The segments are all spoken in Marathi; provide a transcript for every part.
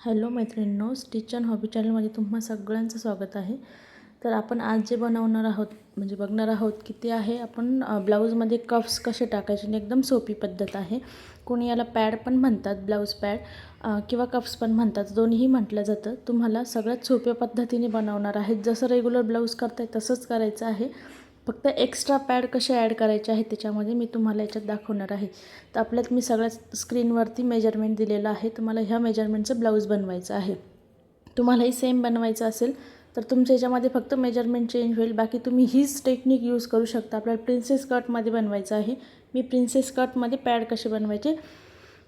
हॅलो मैत्रिणींनो स्टिच हॉबी चॅनलमध्ये तुम्हा सगळ्यांचं स्वागत आहे. तर आपण आज जे बनवणार आहोत म्हणजे बघणार आहोत की ते आहे आपण ब्लाऊजमध्ये कफ्स कसे टाकायचे आणि एकदम सोपी पद्धत आहे. कोणी याला पॅड पण म्हणतात ब्लाऊज पॅड किंवा कफ्स पण म्हणतात दोन्हीही म्हटलं जातं. तुम्हाला सगळ्यात सोप्या पद्धतीने बनवणार आहेत. जसं रेग्युलर ब्लाऊज करताय तसंच करायचं आहे. फक्त एक्स्ट्रा पॅड कसे ॲड करायचे आहे त्याच्यामध्ये मी तुम्हाला याच्यात दाखवणार आहे. तर आपल्यात मी सगळ्यात स्क्रीनवरती मेजरमेंट दिलेलं आहे. तुम्हाला ह्या मेजरमेंटचं ब्लाऊज बनवायचं आहे. तुम्हालाही सेम बनवायचं असेल तर तुमच्या याच्यामध्ये फक्त मेजरमेंट चेंज होईल. बाकी तुम्ही हीच टेक्निक यूज करू शकता. आपल्याला प्रिन्सेस कटमध्ये बनवायचं आहे. मी प्रिन्सेस कटमध्ये पॅड कसे बनवायचे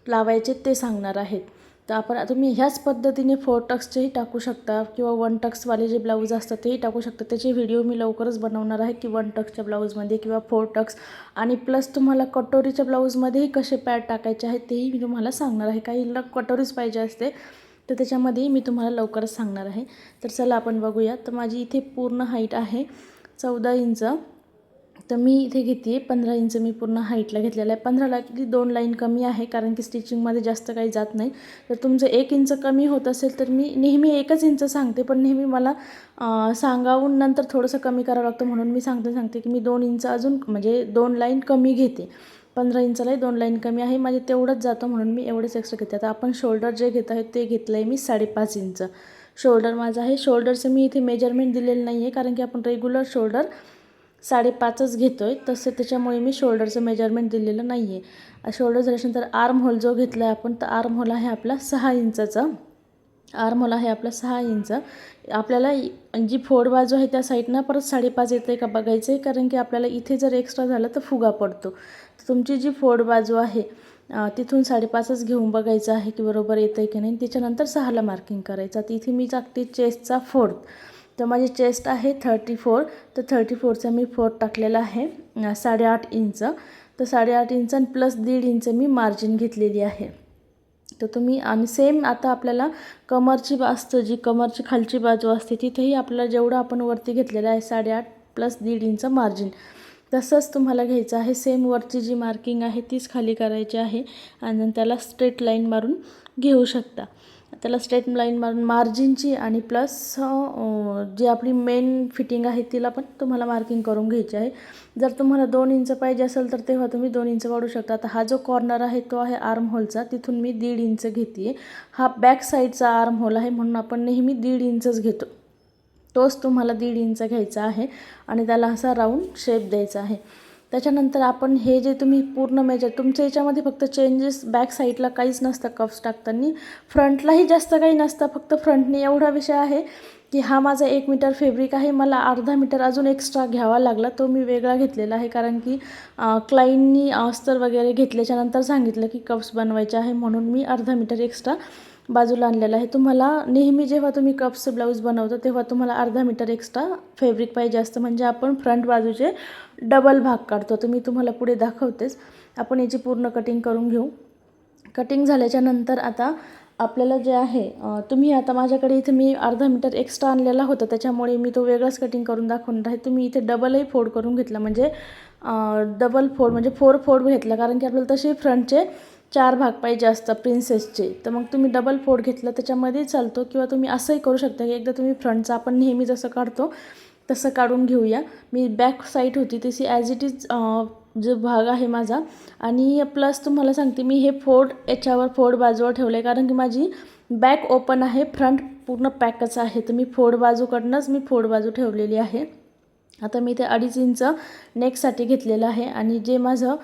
लावायचे ते सांगणार आहेत तर आपण तुम्ही ह्याच पद्धतीने फोर टक्सचेही टाकू शकता किंवा वन टक्सवाले जे ब्लाऊज असतात तेही टाकू शकता. त्याचे व्हिडिओ मी लवकरच बनवणार आहे की वन टक्सच्या ब्लाऊजमध्ये किंवा फोर टक्स आणि प्लस तुम्हाला कटोरीच्या ब्लाऊजमध्येही कसे पॅड टाकायचे आहेत तेही मी तुम्हाला सांगणार आहे. काहीला कटोरीच पाहिजे असते तर त्याच्यामध्येही मी तुम्हाला लवकरच सांगणार आहे. तर चला आपण बघूया. तर माझी इथे पूर्ण हाईट आहे चौदा इंच. तर मी इथे घेते. आहे पंधरा इंच मी पूर्ण हाईटला घेतलेलं आहे. पंधराला की दोन लाईन कमी आहे कारण की स्टिचिंगमध्ये जास्त काही जात नाही. तर तुमचं एक इंच कमी होत असेल तर मी नेहमी एकच इंच सांगते पण नेहमी मला सांगावून नंतर थोडंसं कमी करावं लागतं म्हणून मी सांगते सांगते की मी दोन इंच अजून म्हणजे दोन लाईन कमी घेते. पंधरा इंचालाही दोन लाईन कमी आहे माझे तेवढंच जातं म्हणून मी एवढंच एक्स्ट्रा घेते. आता आपण शोल्डर जे घेत आहे ते घेतलं आहे मी साडेपाच इंच. शोल्डर माझं आहे. शोल्डरचं मी इथे मेजरमेंट दिलेलं नाही आहे कारण की आपण रेग्युलर शोल्डर साडेपाचच घेतो आहे तसे त्याच्यामुळे मी शोल्डरचं मेजरमेंट दिलेलं नाही आहे शोल्डर झाल्यानंतर आर्म होल जो घेतला आहे आपण तर आर्म होल आहे आपला सहा इंचाचा. आर्म होल आहे आपला सहा इंच. आपल्याला जी फोड बाजू आहे त्या साईडनं परत साडेपाच येतं आहे का बघायचं आहे कारण की आपल्याला इथे जर एक्स्ट्रा झालं तर फुगा पडतो. तर तुमची जी फोड बाजू आहे तिथून साडेपाचच घेऊन बघायचं आहे की बरोबर येतं आहे की नाही. त्याच्यानंतर सहाला मार्किंग करायचं. तिथे इथे मी टाकते चेस्टचा फोड तर माझी चेस्ट आहे थर्टी फोर तर थर्टी फोरचा मी फोर टाकलेला आहे साडेआठ इंच. तर साडेआठ इंच आणि प्लस दीड इंच मी मार्जिन घेतलेली आहे. तर तुम्ही आणि सेम आता आपल्याला कमरची असतं जी कमरची खालची बाजू असते तिथेही आपल्याला जेवढं आपण वरती घेतलेलं आहे साडेआठ प्लस दीड इंच मार्जिन तसंच तुम्हाला घ्यायचं आहे सेम वरची जी मार्किंग आहे तीच खाली करायची आहे आणि त्याला स्ट्रेट लाईन मारून घेऊ शकता. त्याला स्ट्रेट लाईन मारून मार्जिनची आणि प्लस जी आपली मेन फिटिंग आहे तिला पण तुम्हाला मार्किंग करून घ्यायची आहे. जर तुम्हाला दोन इंच पाहिजे असेल तर तेव्हा तुम्ही दोन इंच वाढू शकता. आता हा जो कॉर्नर आहे तो आहे आर्म होलचा तिथून मी दीड इंच घेते हा बॅक साईडचा आर्म होल आहे म्हणून आपण नेहमी दीड इंचच घेतो. तोच तुम्हाला दीड इंच घ्यायचा आहे आणि त्याला असा राऊंड शेप द्यायचा आहे. त्याच्यानंतर आपण हे जे तुम्ही पूर्ण मेजर तुमच्या याच्यामध्ये फक्त चेंजेस बॅक साईडला काहीच नसतं कप्स टाकताना. फ्रंटलाही जास्त काही नसतं फक्त फ्रंटने एवढा विषय आहे की हा माझा एक मीटर फेब्रिक आहे मला अर्धा मीटर अजून एक्स्ट्रा घ्यावा लागला तो मी वेगळा घेतलेला आहे. कारण की क्लाईंटनी अस्तर वगैरे घेतल्याच्यानंतर सांगितलं की कप्स बनवायचे आहे म्हणून मी अर्धा मीटर एक्स्ट्रा बाजूला आणलेला आहे. तुम्हाला नेहमी जेव्हा तुम्ही कप्स ब्लाऊज बनवतो तेव्हा तुम्हाला अर्धा मीटर एक्स्ट्रा फॅब्रिक पाहिजे असतं. म्हणजे आपण फ्रंट बाजूचे डबल भाग काढतो. तर मी तुम्हाला पुढे दाखवतेच. आपण याची पूर्ण कटिंग करून घेऊ. कटिंग झाल्याच्यानंतर आता आपल्याला जे आहे तुम्ही आता माझ्याकडे इथे मी अर्धा मीटर एक्स्ट्रा आणलेला होता. त्याच्यामुळे मी तो वेगळाच कटिंग करून दाखवणार आहे. तुम्ही इथे डबलही फोड करून घेतला. म्हणजे डबल फोड म्हणजे फोर फोड घेतला. कारण की आपल्याला तसे फ्रंटचे चार भाग पाहिजे असतात प्रिन्सेसचे तर मग तुम्ही डबल फोड घेतला त्याच्यामध्ये चालतो किंवा तुम्ही असंही करू शकता की एकदा तुम्ही फ्रंटचा आपण नेहमी जसं काढतो तसं काढून घेऊया. मी बॅक साईड होती तशी ॲज इट इज जो भाग आहे माझा. आणि प्लस तुम्हाला सांगते मी हे फोड याच्यावर फोड बाजूवर ठेवलं आहे कारण की माझी बॅक ओपन आहे फ्रंट पूर्ण पॅकच आहे. तर मी फोड बाजूकडनंच मी फोड बाजू ठेवलेली आहे. आता मी ते अडीच इंच नेकसाठी घेतलेलं आहे आणि जे माझं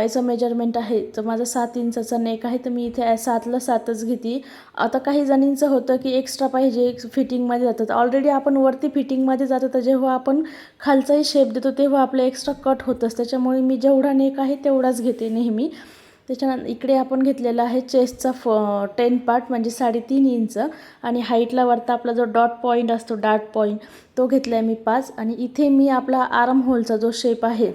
याचं मेजरमेंट आहे तर माझं सात इंचाचा नेक आहे तर मी इथे सातला सातच घेते. आता काही जणींचं होतं की एक्स्ट्रा पाहिजे फिटिंगमध्ये जातात ऑलरेडी आपण वरती फिटिंगमध्ये जातो तर जेव्हा आपण खालचाही शेप देतो तेव्हा आपलं एक्स्ट्रा कट होतंच. त्याच्यामुळे मी जेवढा नेक आहे तेवढाच घेते नेहमी. त्याच्यानंतर इकडे आपण घेतलेला आहे चेस्टचा फ टेन पार्ट म्हणजे साडेतीन इंच आणि हाईटला वरता आपला जो डॉट पॉईंट असतो डार्ट पॉईंट तो घेतला आहे मी पाच. आणि इथे मी आपला आर्म होलचा जो शेप आहे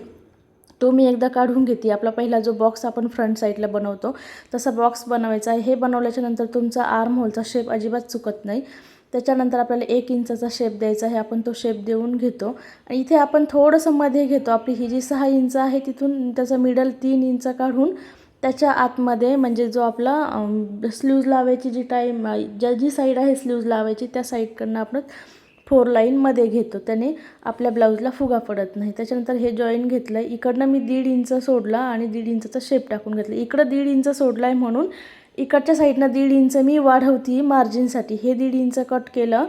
तो मी एकदा काढून घेते. आपला पहिला जो बॉक्स आपण फ्रंट साईडला बनवतो तसा बॉक्स बनवायचा आहे. हे बनवल्याच्यानंतर तुमचा आर्म होलचा शेप अजिबात चुकत नाही. त्याच्यानंतर आपल्याला एक इंचाचा शेप द्यायचा आहे. आपण तो शेप देऊन घेतो. आणि इथे आपण थोडंसं मध्ये घेतो. आपली ही जी सहा इंच आहे तिथून त्याचा मिडल तीन इंच काढून त्याच्या आतमध्ये म्हणजे जो आपला स्ल्यूज लावायची जी टाईम ज्या जी साईड आहे स्ल्यूज लावायची त्या साईडकडनं आपण फोर लाईनमध्ये घेतो. त्याने आपल्या ब्लाऊजला फुगा पडत नाही. त्याच्यानंतर हे जॉईन घेतलं आहे इकडनं मी दीड इंच सोडला आणि दीड इंचचा शेप टाकून घेतला. इकडं दीड इंच सोडला आहे म्हणून इकडच्या साईडनं दीड इंच मी वाढवती मार्जिनसाठी हे दीड इंच कट केलं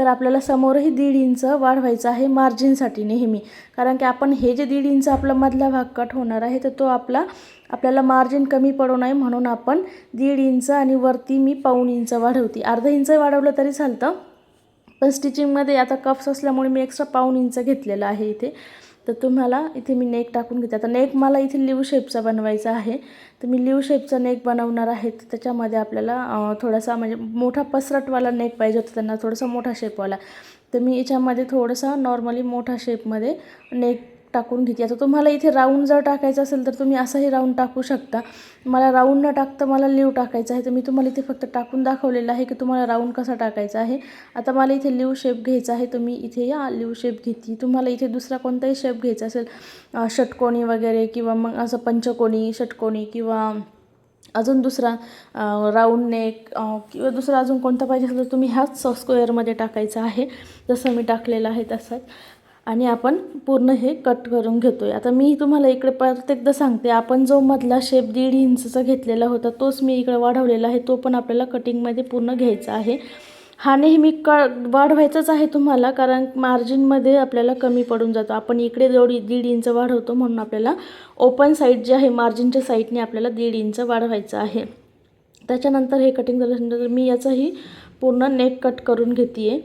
तर आपल्याला समोरही दीड इंच वाढवायचं आहे मार्जिनसाठी नेहमी. कारण की आपण हे जे दीड इंच आपला मधला भाग कट होणार आहे तर तो आपला आपल्याला मार्जिन कमी पडू नये म्हणून आपण दीड इंच आणि वरती मी पाऊण इंच वाढवते. अर्धा इंच वाढवलं तरी चालतं पण स्टिचिंगमध्ये आता कप्स असल्यामुळे मी एक्स्ट्रा पाऊण इंच घेतलेलं आहे इथे. तर तुम्हाला इथे मी नेक टाकून घेते. आता नेक मला इथे लिव शेपचा बनवायचा आहे. तर मी लिव शेपचा नेक बनवणार आहे. तर त्याच्यामध्ये आपल्याला थोडासा म्हणजे मोठा पसरटवाला नेक पाहिजे होता त्यांना थोडासा मोठा शेपवाला तर मी याच्यामध्ये थोडंसं नॉर्मली मोठा शेपमध्ये नेक टाकून घेते. आता तुम्हाला इथे राऊंड जर टाकायचं असेल तर तुम्ही असंही राऊंड टाकू शकता. मला राऊंड न टाकता मला लिव टाकायचं आहे. तर मी तुम्हाला इथे फक्त टाकून दाखवलेलं आहे की तुम्हाला राऊंड कसा टाकायचा आहे. आता मला इथे लिव शेप घ्यायचा आहे. तुम्ही इथे या लिव शेप घेते. तुम्हाला इथे दुसरा कोणताही शेप घ्यायचा असेल षटकोणी वगैरे किंवा मग असं पंचकोणी षटकोणी किंवा अजून दुसरा राऊंड नेक किंवा दुसरा अजून कोणता पाहिजे असेल तर तुम्ही ह्याच स्क्वेअरमध्ये टाकायचा आहे. जसं मी टाकलेलं आहे तसंच. आणि आपण पूर्ण हे कट करून घेतो आहे आता मी तुम्हाला इकडे परत एकदा सांगते आपण जो मधला शेप दीड इंचचा घेतलेला होता तोच मी इकडे वाढवलेला आहे तो पण आपल्याला कटिंगमध्ये पूर्ण घ्यायचा आहे. हा नेहमी क वाढवायचाच आहे तुम्हाला कारण मार्जिनमध्ये आपल्याला कमी पडून जातो. आपण इकडे जेवढी दीड इंच वाढवतो म्हणून आपल्याला ओपन साईड जे आहे मार्जिनच्या साईडने आपल्याला दीड इंच वाढवायचं आहे. त्याच्यानंतर हे कटिंग झाल्यानंतर मी याचाही पूर्ण नेक कट करून घेते आहे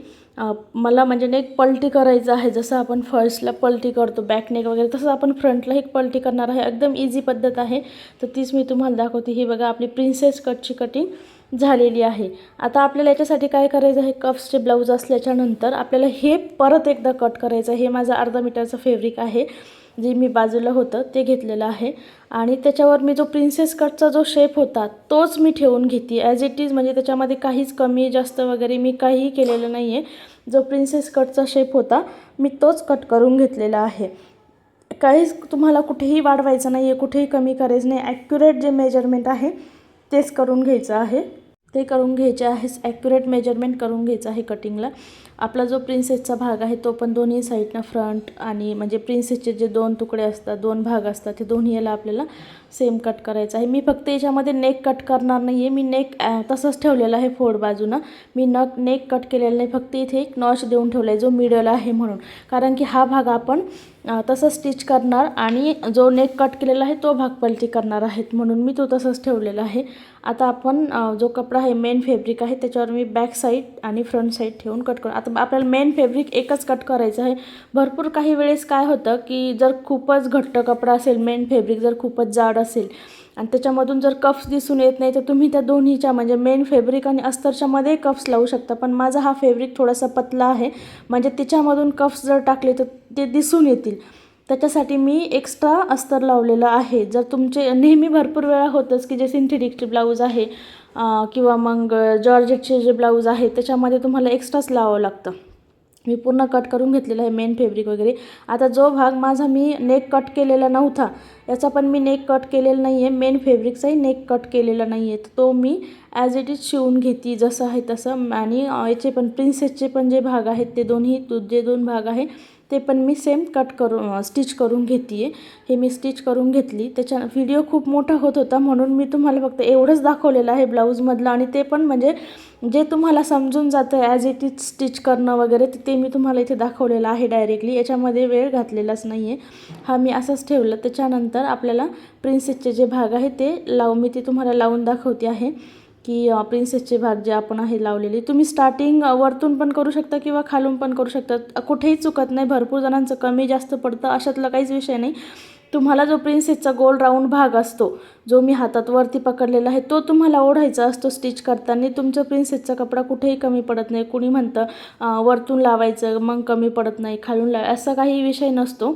मला म्हणजे नेक पलटी करायचं आहे. जसं आपण फर्स्टला पलटी करतो बॅक नेक वगैरे तसंच आपण फ्रंटला एक पलटी करणार आहे. एकदम इझी पद्धत आहे. तर तीच मी तुम्हाला दाखवते. ही बघा आपली प्रिन्सेस कटची कटिंग झालेली आहे. आता आपल्याला याच्यासाठी काय करायचं आहे? कप्सचे ब्लाऊज असल्याच्यानंतर आपल्याला हे परत एकदा कट करायचं हे माझं अर्धा मीटरचं फेब्रिक आहे. जे मी बाजूला होतं ते घेतलेलं आहे. आणि त्याच्यावर मी जो प्रिन्सेस कटचा जो शेप होता तोच मी ठेवून घेते. ॲज इट इज म्हणजे त्याच्यामध्ये काहीच कमी जास्त वगैरे मी काहीही केलेलं नाही आहे जो प्रिन्सेस कटचा शेप होता मी तोच कट करून घेतलेला आहे. काहीच तुम्हाला कुठेही वाढवायचं नाही आहे कुठेही कमी करायचं नाही. ॲक्युरेट जे मेजरमेंट आहे तेच करून घ्यायचं आहे. ते करून घ्यायचे आहे ॲक्युरेट मेजरमेंट करून घ्यायचं आहे कटिंगला आपला जो प्रिन्सेसचा भाग आहे तो पण दोन्ही साईडनं फ्रंट आणि म्हणजे प्रिन्सेसचे जे दोन तुकडे असतात दोन भाग असतात ते दोन्ही याला आपल्याला सेम कट करायचं आहे. मी फक्त याच्यामध्ये नेक कट करणार नाही आहे मी नेक तसंच ठेवलेलं आहे फोड बाजूनं. मी नक नेक कट केलेलं नाही. फक्त इथे एक नॉच देऊन ठेवला आहे जो मिडल आहे म्हणून. कारण की हा भाग आपण तसं स्टिच करणार आणि जो नेक कट केलेला आहे तो भाग पलटी करणार आहेत. म्हणून मी तो तसंच ठेवलेला आहे. आता आपण जो कपडा आहे मेन फॅब्रिक आहे त्याच्यावर मी बॅक साईड आणि फ्रंट साईड ठेवून कट करू. आता आपल्याला मेन फॅब्रिक एकच कट करायचं आहे. भरपूर काही वेळेस काय होतं की जर खूपच घट्ट कपडा असेल मेन फॅब्रिक जर खूपच जाड असेल आणि त्याच्यामधून जर कफ्स दिसून येत नाही तर तुम्ही त्या दोन्हीच्या म्हणजे मेन फॅब्रिक आणि अस्तरच्यामध्ये कफ्स लावू शकता. पण माझा हा फॅब्रिक थोडासा पतला आहे. म्हणजे त्याच्यामधून कफ्स जर टाकले तर ते दिसून येतील. त्याच्यासाठी मी एक्स्ट्रा अस्तर लावलेलं आहे. जर तुमचे नेहमी भरपूर वेळा होतंच की जे सिंथेटिकचे ब्लाऊज आहे किंवा मग जॉर्जेटचे जे ब्लाऊज आहे त्याच्यामध्ये तुम्हाला एक्स्ट्राच लावावं लागतं. मी पूर्ण कट करून घेतलेला आहे मेन फॅब्रिक वगैरे. आता जो भाग माझा मी नेक कट केलेला नव्हता याचा पण मी नेक कट केलेला नाही आहे. मेन फेब्रिकचाही नेक कट केलेला नाही आहे. तो मी ॲज इट इज शिवून घेते जसं आहे तसं. आणि याचे पण प्रिन्सेसचे पण जे भाग आहेत ते दोन्ही जे दोन भाग आहे ते पण मी सेम कट करून स्टिच करून घेते आहे हे मी स्टिच करून घेतली. त्याच्या व्हिडिओ खूप मोठा होत होता. म्हणून मी तुम्हाला फक्त एवढंच दाखवलेलं आहे ब्लाऊजमधलं. आणि ते पण म्हणजे जे तुम्हाला समजून जातं ॲज इट इज स्टिच करणं वगैरे ते मी तुम्हाला इथे दाखवलेलं आहे डायरेक्टली याच्यामध्ये वेळ घातलेलाच नाही आहे हा मी असंच ठेवलं. त्याच्यानंतर आपल्याला प्रिन्सेसचे जे भाग आहे ते लावून मी ते तुम्हाला लावून दाखवते आहे की प्रिन्सेसचे भाग जे आपण आहे लावलेले तुम्ही स्टार्टिंग वरतून पण करू शकता किंवा खालून पण करू शकता. कुठेही चुकत नाही भरपूर जणांचं कमी जास्त पडतं अशातला काहीच विषय नाही. तुम्हाला जो प्रिन्सेसचा गोल राऊंड भाग असतो जो मी हातात वरती पकडलेला आहे तो तुम्हाला ओढायचा असतो स्टिच करताना. तुमचं प्रिन्सेसचा कपडा कुठेही कमी पडत नाही. कुणी म्हणतं वरतून लावायचं मग कमी पडत नाही खालून लावाय असा काही विषय नसतो.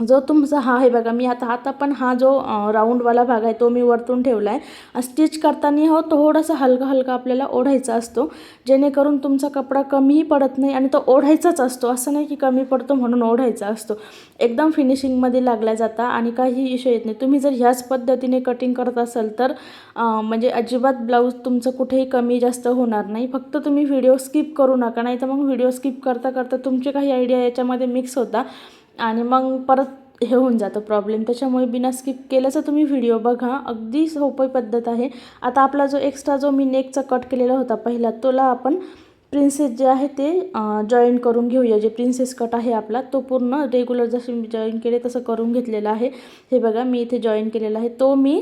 जो तुमचा हा आहे बघा मी आता आता पण हा जो राऊंडवाला भाग आहे तो मी वरतून ठेवला आहे स्टिच करताना हो थोडासा हलका हलका आपल्याला ओढायचा असतो. जेणेकरून तुमचा कपडा कमीही पडत नाही आणि तो ओढायचाच असतो. असं नाही की कमी पडतो म्हणून ओढायचा असतो. एकदम फिनिशिंगमध्ये लागला जाता आणि काही इश्यू येत नाही. तुम्ही जर ह्याच पद्धतीने कटिंग करत असाल तर म्हणजे अजिबात ब्लाऊज तुमचं कुठेही कमी जास्त होणार नाही. फक्त तुम्ही व्हिडिओ स्किप करू नका नाही तर मग व्हिडिओ स्किप करता करता तुमचे काही आयडिया याच्यामध्ये मिक्स होता. आणि मग परत हे होऊन जातं प्रॉब्लेम त्याच्यामुळे बिना स्किप केल्याचा तुम्ही व्हिडिओ बघा. अगदी सोपी पद्धत आहे. आता आपला जो एक्स्ट्रा जो मी नेकचा कट केलेला होता पहिला तोला आपण प्रिन्सेस जे आहे ते जॉईन करून घेऊया. जे प्रिन्सेस कट आहे आपला तो पूर्ण रेग्युलर जसे मी जॉईन केले तसं करून घेतलेला आहे. हे बघा मी इथे जॉईन केलेला आहे. तो मी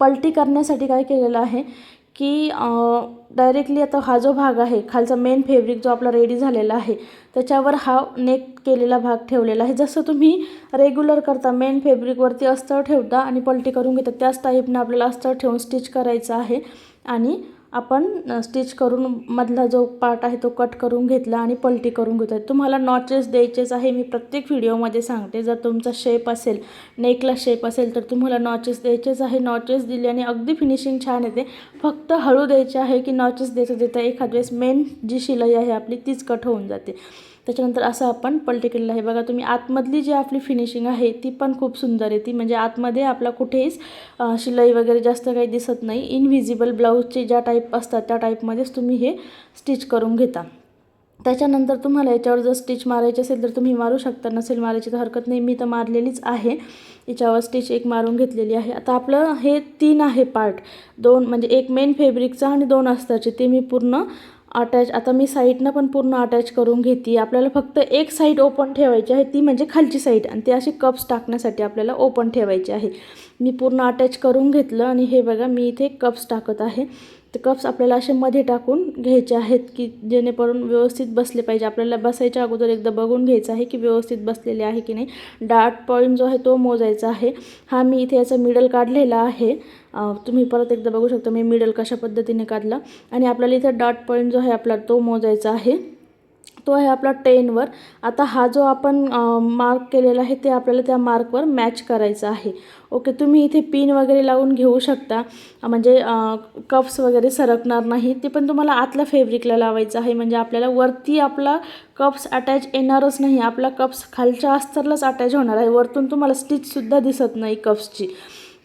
पलटी करण्यासाठी काय केलेलं आहे? की डायरेक्टली आता हा जो भाग आहे खालचा मेन फेब्रिक जो आपला रेडी झालेला आहे त्याच्यावर हा नेक केलेला भाग ठेवलेला आहे. जसं तुम्ही रेग्युलर करता मेन फेब्रिकवरती अस्तर ठेवता आणि पलटी करून घेता त्याच टाईपनं आपल्याला अस्तर ठेवून स्टिच करायचं आहे. आणि आपण स्टिच करून मधला जो पार्ट आहे तो कट करून घेतला आणि पलटी करून घेतो आहे तुम्हाला नॉचेस द्यायचेच आहे मी प्रत्येक व्हिडिओमध्ये सांगते. जर तुमचा शेप असेल नेकला शेप असेल तर तुम्हाला नॉचेस द्यायचेच आहे. नॉचेस दिल्याने अगदी फिनिशिंग छान येते. फक्त हळू द्यायचे आहे की नॉचेस द्यायचं देता एखाद वेळेस मेन जी शिलाई आहे आपली तीच कट होऊन जाते. त्याच्यानंतर असं आपण पलटी केलेलं आहे. बघा तुम्ही आतमधली जी आपली फिनिशिंग आहे ती पण खूप सुंदर आहे. ती म्हणजे आतमध्ये आपला कुठेच शिलाई वगैरे जास्त काही दिसत नाही. इनव्हिजिबल ब्लाऊजचे ज्या टाईप असतात त्या टाईपमध्येच तुम्ही हे स्टिच करून घेता. त्याच्यानंतर तुम्हाला याच्यावर जर स्टिच मारायची असेल तर तुम्ही मारू शकता. नसेल मारायची तर हरकत नाही. मी तर मारलेलीच आहे. याच्यावर स्टिच एक मारून घेतलेली आहे. आता आपलं हे तीन आहे पार्ट दोन म्हणजे एक मेन फॅब्रिकचा आणि दोन अस्ताचे. ते मी पूर्ण अटॅच आता मी साईडनं पण पूर्ण अटॅच करून घेते. आपल्याला फक्त एक साईड ओपन ठेवायची आहे ती म्हणजे खालची साईड आणि ती अशी कप्स टाकण्यासाठी आपल्याला ओपन ठेवायची आहे. मी पूर्ण अटॅच करून घेतलं आणि हे बघा मी इथे कप्स टाकत आहे. ते कप्स आपल्याला असे मध्ये टाकून घ्यायचे आहेत की जेणेकरून व्यवस्थित बसले पाहिजे. आपल्याला बसायच्या अगोदर एकदा बघून घ्यायचं आहे की व्यवस्थित बसलेले आहे की नाही. डार्ट पॉईंट जो आहे तो मोजायचा आहे. हा मी इथे याचा मिडल काढलेला आहे. तुम्ही परत एकदा बघू शकता मी मिडल कशा पद्धतीने काढला. आणि आपल्याला इथे डॉट पॉईंट जो आहे आपला तो मोजायचा आहे. तो आहे आपला टेनवर आता हा जो आपण मार्क केलेला आहे ते आपल्याला त्या मार्कवर मॅच करायचा आहे. ओके तुम्ही इथे पिन वगैरे लावून घेऊ शकता. म्हणजे कप्स वगैरे सरकणार नाही. ते पण तुम्हाला आतल्या फेब्रिकला लावायचं आहे. म्हणजे आपल्याला वरती आपला कप्स अटॅच येणारच नाही. आपला कप्स खालच्या अस्तरलाच अटॅच होणार आहे. वरतून तुम्हाला स्टिचसुद्धा दिसत नाही कप्सची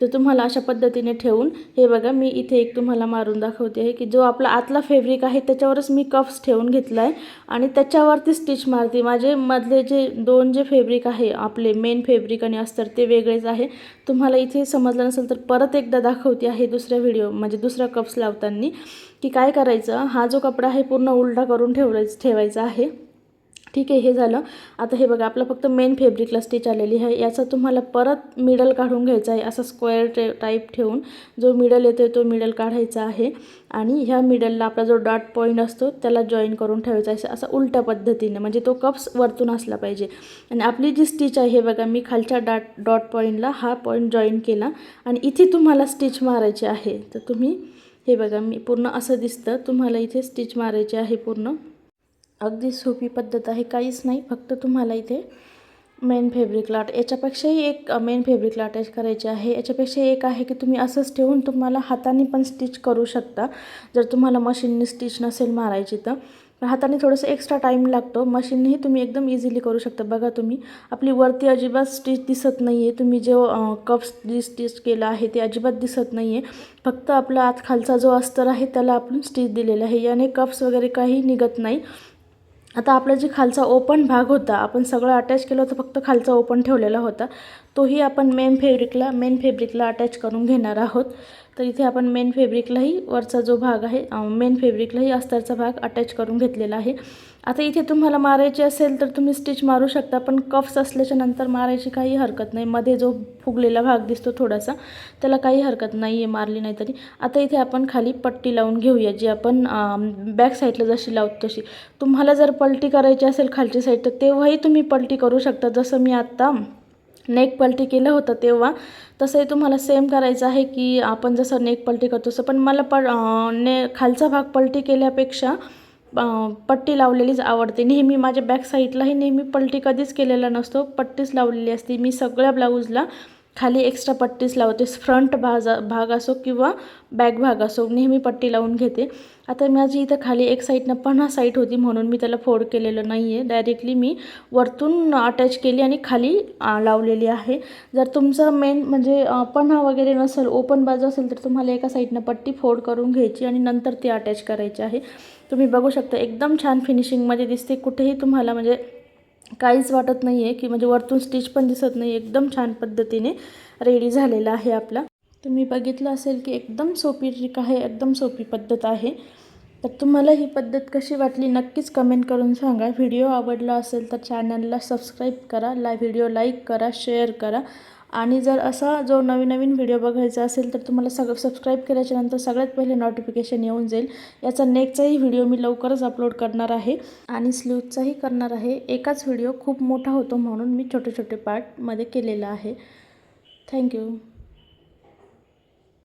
तर तुम्हाला अशा पद्धतीने ठेवून हे बघा मी इथे एक तुम्हाला मारून दाखवते आहे की जो आपला आतला फॅब्रिक आहे त्याच्यावरच मी कफ्स ठेवून घेतला आहे आणि त्याच्यावरती स्टिच मारते. माझे मधले जे दोन जे फॅब्रिक आहे आपले मेन फॅब्रिक आणि अस्तर ते वेगळेच आहे. तुम्हाला इथे समजलं नसेल तर परत एकदा दाखवते आहे दुसऱ्या व्हिडिओ म्हणजे दुसरा कप्स लावताना की काय करायचं? हा जो कपडा आहे पूर्ण उलटा करून ठेवलाय ठेवायचा आहे. ठीक आहे हे झालं. आता हे बघा आपलं फक्त मेन फेब्रिकला स्टिच आलेली आहे. याचा तुम्हाला परत मिडल काढून घ्यायचा आहे असा स्क्वेअर टे टाईप ठेवून. जो मिडल येतो तो मिडल काढायचा आहे. आणि ह्या मिडलला आपला जो डॉट पॉईंट असतो त्याला जॉईन करून ठेवायचा आहे. असा उलट्या पद्धतीने म्हणजे तो कप्स वरतून असला पाहिजे. आणि आपली जी स्टिच आहे हे बघा मी खालच्या डॉट डॉट पॉईंटला हा पॉईंट जॉईन केला. आणि इथे तुम्हाला स्टिच मारायची आहे. तर तुम्ही हे बघा मी पूर्ण असं दिसतं. तुम्हाला इथे स्टिच मारायची आहे पूर्ण. अगदी सोपी पद्धत आहे काहीच नाही फक्त तुम्हाला इथे मेन फेब्रिक लाट याच्यापेक्षाही एक मेन फॅब्रिकला अटॅच करायची आहे. याच्यापेक्षा एक आहे की तुम्ही असंच ठेवून तुम्हाला हाताने पण स्टिच करू शकता. जर तुम्हाला मशीनने स्टिच नसेल मारायची तर. पण हाताने थोडंसं एक्स्ट्रा टाईम लागतो. मशीननेही तुम्ही एकदम इझिली करू शकता. बघा तुम्ही आपली वरती अजिबात स्टिच दिसत नाही आहे तुम्ही जो कप्स जी स्टिच केला आहे ते अजिबात दिसत नाही आहे फक्त आपला आत खालचा जो अस्तर आहे त्याला आपण स्टिच दिलेला आहे. याने कप्स वगैरे काही निघत नाही. आता आपला जे खालचा ओपन भाग होता आपण सगळं अटॅच केलं होतं फक्त खालचा ओपन ठेवलेला होता. तोही आपण मेन फॅब्रिकला मेन फॅब्रिकला अटॅच करून घेणार आहोत. तर इथे आपण मेन फेब्रिकलाही वरचा जो भाग आहे मेन फेब्रिकलाही अस्तरचा भाग अटॅच करून घेतलेला आहे. आता इथे तुम्हाला मारायची असेल तर तुम्ही स्टिच मारू शकता पण कफ्स असल्याच्या नंतर मारायची काही हरकत नाही. मध्ये जो फुगलेला भाग दिसतो थोडासा त्याला काही हरकत नाही आहे मारली नाही तरी. आता इथे आपण खाली पट्टी लावून घेऊया जी आपण बॅक साईडला जशी लावतो तशी. तुम्हाला जर पलटी करायची असेल खालची साईड तर तेव्हाही तुम्ही पलटी करू शकता. जसं मी आत्ता नेक पलटी केलं होतं तेव्हा. तसंही तुम्हाला सेम करायचं आहे की आपण जसं नेक पलटी करतो तसं पण मला प ने खालचा भाग पलटी केल्यापेक्षा पट्टी लावलेलीच आवडते. नेहमी माझ्या बॅक साईडलाही नेहमी पलटी कधीच केलेला नसतो. पट्टीच लावलेली असते. मी सगळ्या ब्लाऊजला खाली एक्स्ट्रा पट्टीच लावते फ्रंट भाजा भाग असो किंवा बॅक भाग असो नेहमी पट्टी लावून घेते. आता माझी इथं खाली एक साईडनं पन्हा साईट होती म्हणून मी त्याला फोड केलेलं नाही आहे डायरेक्टली मी वरतून अटॅच केली आणि खाली लावलेली आहे. जर तुमचं मेन म्हणजे पन्हा वगैरे नसेल ओपन बाजू असेल तर तुम्हाला एका साईडनं पट्टी फोड करून घ्यायची आणि नंतर ती अटॅच करायची आहे. तुम्ही बघू शकता एकदम छान फिनिशिंगमध्ये दिसते. कुठेही तुम्हाला म्हणजे काहीच वाटत नाही आहे की म्हणजे वरतून स्टिच पण दिसत नाही एकदम छान पद्धतीने रेडी झालेला आहे आपला. तुम्ही बघितलं असेल की एकदम सोपी ट्रिक आहे एकदम सोपी पद्धत आहे. तर तुम्हाला ही पद्धत कशी वाटली नक्कीच कमेंट करून सांगा. व्हिडिओ आवडला असेल तर चॅनलला सबस्क्राईब करा ला व्हिडिओ लाईक करा शेअर करा. आणि जर असा जो नवीन नवीन व्हिडिओ बघायचा असेल तर तुम्हाला सगळं सबस्क्राईब केल्याच्यानंतर सगळ्यात पहिले नोटिफिकेशन येऊन जाईल. याचा नेकचाही व्हिडिओ मी लवकरच अपलोड करणार आहे आणि स्लीवचाही करणार आहे. एकाच व्हिडिओ खूप मोठा होतो म्हणून मी छोटे छोटे पार्टमध्ये केलेला आहे. थँक्यू